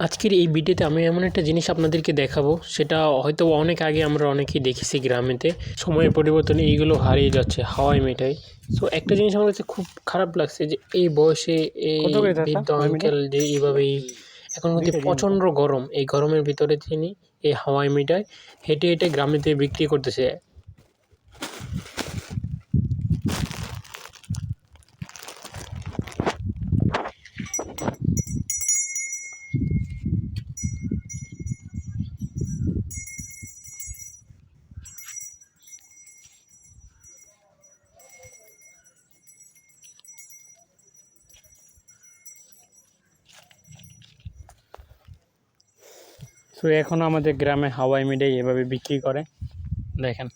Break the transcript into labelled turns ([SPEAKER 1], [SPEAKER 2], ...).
[SPEAKER 1] আজকের এই ভিডিওতে আমি এমন একটা জিনিস আপনাদেরকে দেখাবো। সেটা হয়তো অনেক আগে আমরা অনেকেই দেখেছি গ্রামেতে। সময়ের পরিবর্তনে এইগুলো হারিয়ে যাচ্ছে হাওয়াই মিঠাই সো একটা জিনিস আমার কাছে খুব খারাপ লাগছে যে এই বয়সে এই বৃদ্ধ আঙ্কেল যে এইভাবেই এখন
[SPEAKER 2] দিন।
[SPEAKER 1] প্রচণ্ড গরম। এই গরমের ভিতরে তিনি এই হাওয়াই মিঠাই হেঁটে হেঁটে গ্রামেতে বিক্রি করতেছে।
[SPEAKER 2] তো এখন আমাদের গ্রামে হাওয়াই মিঠাই এভাবে বিক্রি করে। দেখেন।